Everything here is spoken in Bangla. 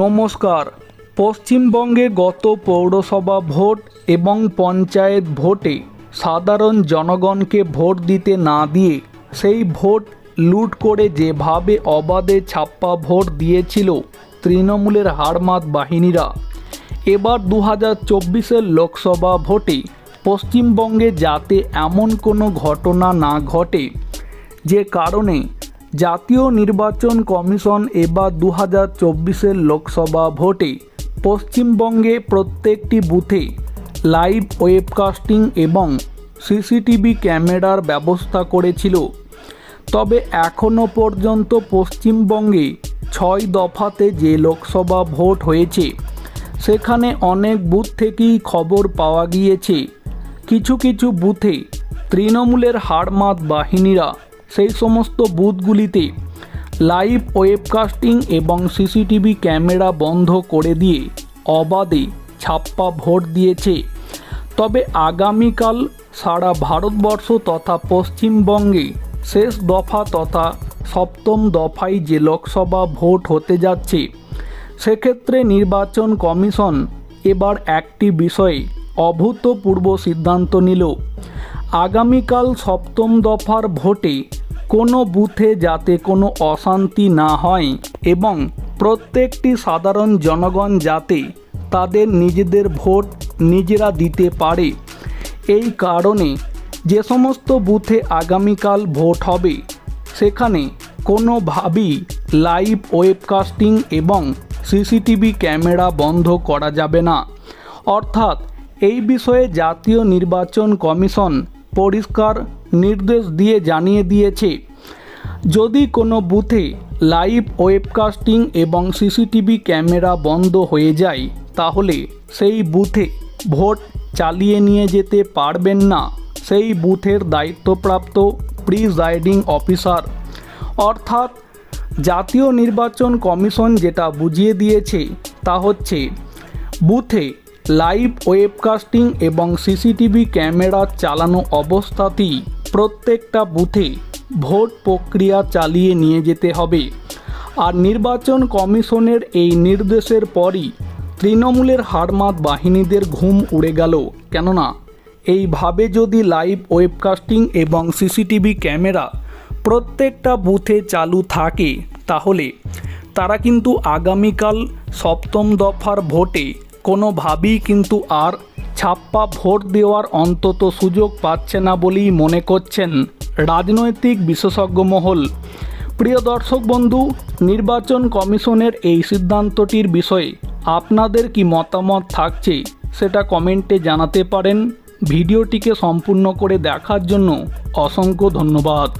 নমস্কার। পশ্চিমবঙ্গে গত পৌরসভা ভোট এবং পঞ্চায়েত ভোটে সাধারণ জনগণকে ভোট দিতে না দিয়ে সেই ভোট লুট করে যেভাবে অবাধে ছাপ্পা ভোট দিয়েছিল তৃণমূলের হারমাত বাহিনীরা। এবার দু হাজার চব্বিশের লোকসভা ভোটে পশ্চিমবঙ্গে যাতে এমন কোনো ঘটনা না ঘটে, যে কারণে জাতীয় নির্বাচন কমিশন এবার দু হাজার চব্বিশের লোকসভা ভোটে। পশ্চিমবঙ্গে প্রত্যেকটি বুথে লাইভ ওয়েবকাস্টিং এবং সিসিটিভি ক্যামেরার ব্যবস্থা করেছিল। তবে এখনও পর্যন্ত পশ্চিমবঙ্গে ছয় দফাতে যে লোকসভা ভোট হয়েছে, সেখানে অনেক বুথ থেকেই খবর পাওয়া গিয়েছে। কিছু কিছু বুথে তৃণমূলের হাড়মাত বাহিনীরা সেই সমস্ত বুথগুলিতে লাইভ ওয়েবকাস্টিং এবং সিসিটিভি ক্যামেরা বন্ধ করে দিয়ে অবাধে ছাপ্পা ভোট দিয়েছে। তবে আগামীকাল সারা ভারতবর্ষ তথা পশ্চিমবঙ্গে শেষ দফা তথা সপ্তম দফায় যে লোকসভা ভোট হতে যাচ্ছে, সেক্ষেত্রে নির্বাচন কমিশন এবার একটি বিষয়ে অভূতপূর্ব সিদ্ধান্ত নিল। আগামীকাল সপ্তম দফার ভোটে কোনো বুথে যাতে কোনো অশান্তি না হয় এবং প্রত্যেকটি সাধারণ জনগণ যাতে তাদের নিজেদের ভোট নিজেরা দিতে পারে। এই কারণে যে সমস্ত বুথে আগামীকাল ভোট হবে, সেখানে কোনোভাবেই লাইভ ওয়েবকাস্টিং এবং সিসিটিভি ক্যামেরা বন্ধ করা যাবে না। অর্থাৎ এই বিষয়ে জাতীয় নির্বাচন কমিশন পরিষ্কার নির্দেশ দিয়ে জানিয়ে দিয়েছে। যদি কোনো বুথে লাইভ ওয়েবকাস্টিং এবং সিসিটিভি ক্যামেরা বন্ধ হয়ে যায়, তাহলে সেই বুথে ভোট চালিয়ে নিয়ে যেতে পারবেন না। সেই বুথের দায়িত্বপ্রাপ্ত প্রিজাইডিং অফিসার। অর্থাৎ জাতীয় নির্বাচন কমিশন যেটা বুঝিয়ে দিয়েছে, তা হচ্ছে বুথে লাইভ ওয়েবকাস্টিং এবং সিসিটিভি ক্যামেরা চালানো অবস্থাতেই প্রত্যেকটা বুথে ভোট প্রক্রিয়া চালিয়ে নিয়ে যেতে হবে। আর নির্বাচন কমিশনের এই নির্দেশের পরই তৃণমূলের হারমাত বাহিনীদের ঘুম উড়ে গেল। কেননা, এইভাবে যদি লাইভ ওয়েবকাস্টিং এবং সিসিটিভি ক্যামেরা প্রত্যেকটা বুথে চালু থাকে, তাহলে তারা কিন্তু আগামীকাল সপ্তম দফার ভোটে কোনোভাবেই কিন্তু আর ছাপ্পা ভোট দেওয়ার অন্তত সুযোগ পাচ্ছে না বলেই মনে করছেন রাজনৈতিক বিশেষজ্ঞ মহল। প্রিয় দর্শক বন্ধু, নির্বাচন কমিশনের এই সিদ্ধান্তটির বিষয়ে আপনাদের কি মতামত থাকছে সেটা কমেন্টে জানাতে পারেন। ভিডিওটিকে সম্পূর্ণ করে দেখার জন্য অসংখ্য ধন্যবাদ।